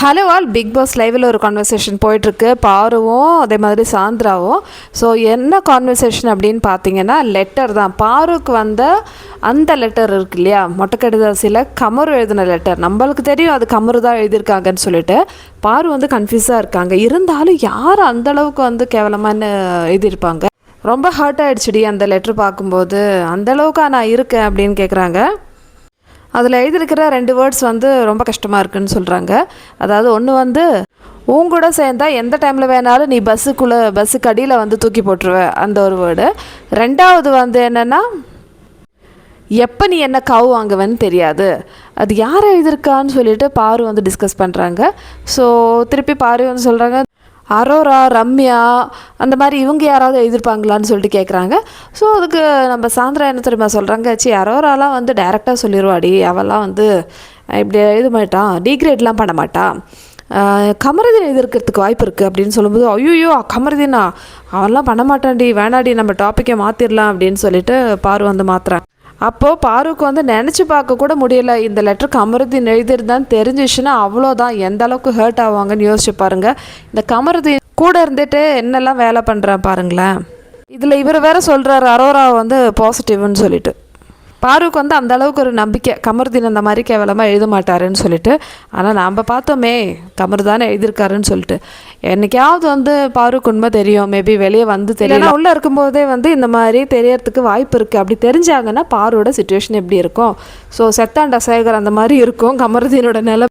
Hello all big pass லைவில் ஒரு conversation போயிட்டுருக்கு. பாருவும் அதே மாதிரி சாந்திராவும். ஸோ என்ன கான்வர்சேஷன் அப்படின்னு பார்த்தீங்கன்னா லெட்டர் தான். பாருக்கு வந்த அந்த லெட்டர் இருக்கு இல்லையா? மொட்டைக்கடிதாசியில் கமரு எழுதின லெட்டர் நம்மளுக்கு தெரியும் அது கமரு தான் எழுதியிருக்காங்கன்னு சொல்லிட்டு. பாரு வந்து கன்ஃபியூஸாக இருக்காங்க. இருந்தாலும் யார் அந்தளவுக்கு வந்து கேவலமானு எழுதியிருப்பாங்க? ரொம்ப ஹர்ட் ஆயிடுச்சுடி அந்த லெட்டர் பார்க்கும்போது. அந்தளவுக்கா நான் இருக்கேன் அப்படின்னு கேட்குறாங்க அதில் எழுதியிருக்கிற ரெண்டு வேர்ட்ஸ் வந்து ரொம்ப கஷ்டமாக இருக்குன்னு சொல்கிறாங்க அதாவது ஒன்று வந்து உன் கூட சேர்ந்தா எந்த டைமில் வேணாலும் நீ பஸ்ஸுக்குள்ளே பஸ்ஸுக்கு அடியில் வந்து தூக்கி போட்டுருவ அந்த ஒரு வேர்டு ரெண்டாவது வந்து என்னென்னா எப்போ நீ என்ன கவு வாங்குவேன்னு தெரியாது. அது யார் எழுதியிருக்கான்னு சொல்லிட்டு பாரு வந்து டிஸ்கஸ் பண்ணுறாங்க ஸோ திருப்பி பாரு வந்து சொல்கிறாங்க அரோரா ரம்யா அந்த மாதிரி இவங்க யாராவது எழுதியிருப்பாங்களான்னு சொல்லிட்டு கேட்குறாங்க ஸோ அதுக்கு நம்ம சாயந்தரம் என்ன தெரியுமா சொல்கிறாங்க சி அரோராலாம் வந்து டைரெக்டாக சொல்லிடுவாடி அவெல்லாம் வந்து இப்படி எழுத மாட்டான் டிகிரேட்லாம் பண்ண மாட்டான் ஆஹ் கமருதீன் எழுதிருக்கிறதுக்கு வாய்ப்பு இருக்குது அப்படின்னு சொல்லும்போது ஐயோ கமருதீனா? அவன்லாம் பண்ண மாட்டான்டி வேணாடி நம்ம டாப்பிக்கை மாற்றிடலாம் அப்படின்னு சொல்லிட்டு பாரு வந்து மாத்துறாங்க. அப்போது பாருக்கு வந்து நினச்சி பார்க்க கூட முடியல. இந்த லெட்டர் கமருதீன் எழுதியிருந்தான்னு தெரிஞ்சிச்சுன்னா அவ்வளோதான். எந்த அளவுக்கு ஹர்ட் ஆவாங்கன்னு யோசிச்சு பாருங்கள் இந்த கமருதீன் கூட இருந்துட்டு என்னெல்லாம் வேலை பண்ணுறேன் பாருங்களேன். இதில் இவர் வேற சொல்கிறார் அரோரா வந்து பாசிட்டிவ்னு சொல்லிட்டு. பாருக்கு வந்து அந்த அளவுக்கு ஒரு நம்பிக்கை. கமருதீன் அந்த மாதிரி கேவலமாக எழுத மாட்டாருன்னு சொல்லிட்டு ஆனால் நாம் பார்த்தோமே கமர் தானே எழுதியிருக்காருன்னு சொல்லிட்டு. என்னைக்காவது வந்து பாருக்கு உண்மை தெரியும். மேபி வெளியே வந்து தெரியல. உள்ளே இருக்கும்போதே வந்து இந்த மாதிரி தெரியறதுக்கு வாய்ப்பு இருக்குது அப்படி தெரிஞ்சாங்கன்னா பாரோட சுச்சுவேஷன் எப்படி இருக்கும்? ஸோ செத்தாண்டா சேகர் அந்த மாதிரி இருக்கும். கமருதீனோட நிலை